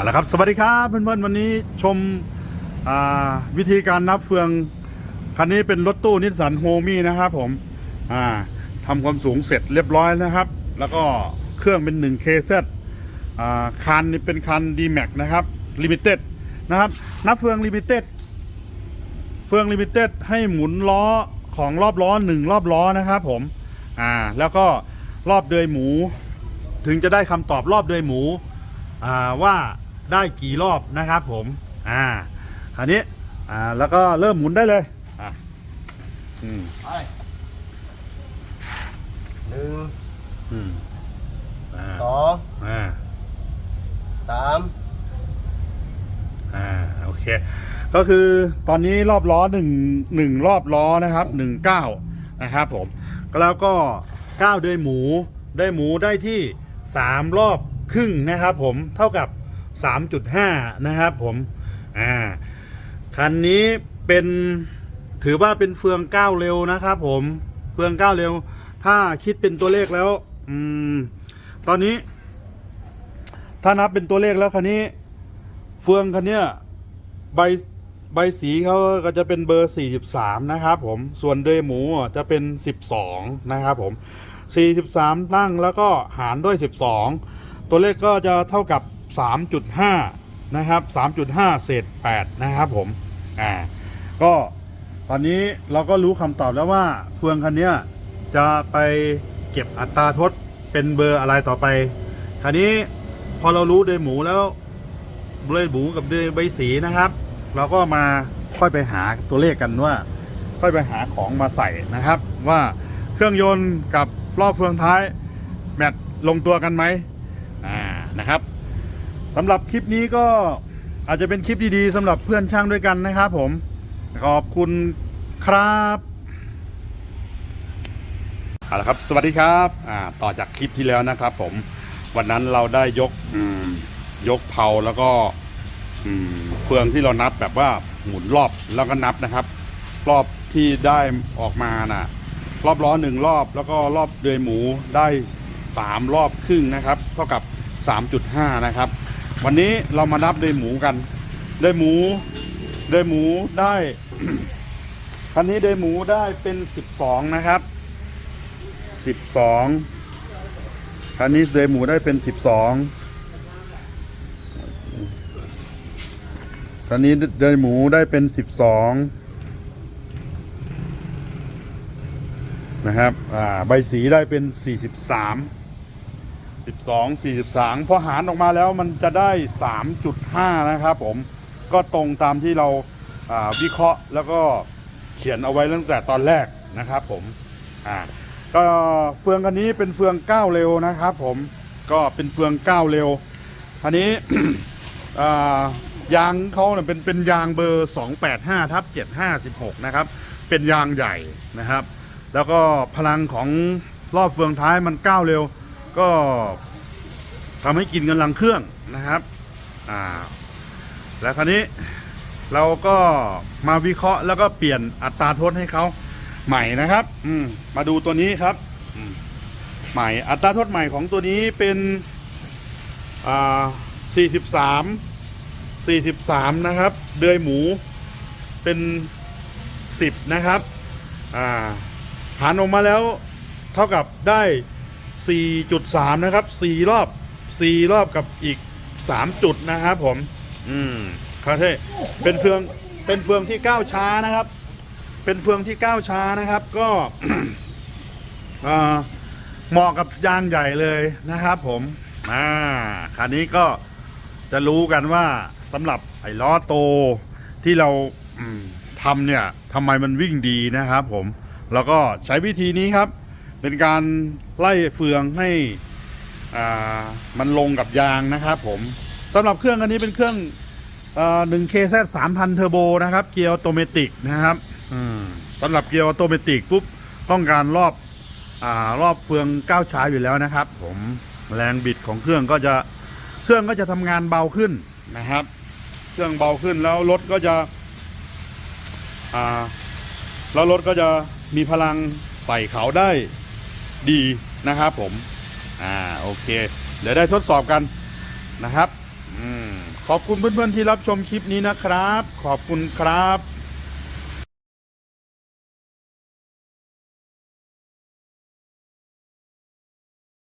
เอาละครับสวัสดีครับเพื่อนๆวันนี้ชมวิธีการนับเฟือง คันนี้เป็นรถตู้นิสสันโฮมี่นะครับผมอ่าทำความสูงเสร็จเรียบร้อยนะครับ แล้วก็เครื่องเป็น 1 KZ อ่าคันนี้เป็นคัน d m a x นะครับ Limited นะครับนับเฟือง Limited เฟือง Limited ให้หมุนล้อของรอบล้อ 1 รอบล้อนะครับผมอ่าแล้วก็รอบเดยหมู ถึงจะได้คำตอบรอบเดยหมูว่า ได้กี่รอบนะครับผม อ่าอันนี้ อ่า แล้วก็เริ่มหมุนได้เลย อะอืมไปหนึ่งอืมอ่าสองอ่า สามอ่า โอเค ก็คือตอนนี้รอบล้อหนึ่งหนึ่งรอบล้อนะครับหนึ่งเก้านะครับผม แล้วก็เก้าด้วยหมู ได้หมูได้ที่สามรอบครึ่งนะครับผม เท่ากับ 3.5 นะครับผม อ่า คันนี้เป็นถือว่าเป็นเฟืองก้าวเร็วนะครับผมเฟืองก้าวเร็ว ถ้าคิดเป็นตัวเลขแล้ว อืม ตอนนี้ ถ้านับเป็นตัวเลขแล้วคันนี้ เฟืองคันเนี้ยใบใบสีเขาก็จะเป็นเบอร์ 43 นะครับผม ส่วนเดยหมูจะเป็น 12 นะครับผม 43 ตั้งแล้วก็หารด้วย 12 ตัวเลขก็จะเท่ากับ 3.5 นะครับ 3.5 เศษ 8 นะครับผม อ่า ก็ตอนนี้เราก็รู้คำตอบแล้วว่าเฟืองคันนี้จะไปเก็บอัตราทดเป็นเบอร์อะไรต่อไป คราวนี้พอเรารู้เดยหมูแล้วเบลหมูกับเดยใบสีนะครับ เราก็มาค่อยไปหาตัวเลขกันว่า ค่อยไปหาของมาใส่นะครับ ว่าเครื่องยนต์กับรอบเฟืองท้ายแมทลงตัวกันไหมอ่านะครับ สำหรับคลิปนี้ก็อาจจะเป็นคลิปดีๆสำหรับเพื่อนช่างด้วยกันนะครับผม ขอบคุณครับเอาละครับ สวัสดีครับอ่าต่อจากคลิปที่แล้วนะครับผม วันนั้นเราได้ยกอืมยกเผาแล้วก็อืมเฟืองที่เรานับแบบว่าหมุนรอบแล้วก็นับนะครับ รอบที่ได้ออกมาน่ะ รอบล้อหนึ่งรอบ แล้วก็รอบเดือยหมูได้สามรอบครึ่งนะครับ เท่ากับ 3.5 นะครับ วันนี้เรามานับเดือยหมูกันเดือยหมูเดือยหมูได้คันนี้เดือยหมูได้เป็น12นะครับ12คันนี้เดือยหมูได้เป็น12คันนี้เดือยหมูได้เป็น12นะครับ อ่า ใบสีได้เป็น43 12 43 พอหารออกมาแล้วมันจะได้ 3.5 นะครับผมก็ตรงตามที่เราวิเคราะห์แล้วก็เขียนเอาไว้ตั้งแต่ตอนแรกนะครับผมอ่าก็เฟืองคันนี้เป็นเฟืองก้าวเร็วนะครับผมก็เป็นเฟืองก้าวเร็วอันนี้ยางเขาเนี่ยเป็นเป็นยางเบอร์ 285ทับ756 นะครับ เป็นยางใหญ่นะครับ แล้วก็พลังของรอบเฟืองท้ายมันก้าวเร็ว ก็ทำให้กินกำลังเครื่องนะครับอ่าแล้วคราวนี้เราก็มาวิเคราะห์แล้วก็เปลี่ยนอัตราโทษให้เขาใหม่นะครับ อืมมาดูตัวนี้ครับใหม่อัตราโทษใหม่ของตัวนี้เป็นอ่า43 43 นะครับ เดือยหมูเป็น 10 นะครับ อ่าหารออกมาแล้วเท่ากับได้ 4.3 นะครับ 4 รอบ 4 รอบกับอีก 3 จุดนะครับผม อืมคาเท่เป็นเฟืองเป็นเฟืองที่ก้าวช้านะครับ เป็นเฟืองที่ก้าวช้านะครับ ก็อ่าเหมาะกับยางใหญ่เลยนะครับ ผมอ่าคันนี้ก็จะรู้กันว่าสำหรับไอ้ล้อโตที่เราอืมทำเนี่ยทำไมมันวิ่งดีนะครับ ผม แล้วก็ใช้วิธีนี้ครับ เป็นการไล่เฟืองให้อ่ามันลงกับยางนะครับผมสำหรับเครื่องอันนี้เป็นเครื่องหนึ่งเคแซสามพันเทอร์โบนะครับ เกียร์ออโตเมติกนะครับอืมสำหรับเกียร์ออโตเมติกปุ๊บต้องการรอบอารอบเฟืองก้าวช้าอยู่แล้วนะครับ ผมแรงบิดของเครื่องก็จะเครื่องก็จะทำงานเบาขึ้นนะครับ เครื่องเบาขึ้นแล้วรถก็จะอ่าแล้วรถก็จะมีพลังไต่เขาได้ ดีนะครับผม อ่าโอเค เดี๋ยวได้ทดสอบกันนะครับอืมขอบคุณเพื่อนๆที่รับชมคลิปนี้นะครับ ขอบคุณครับ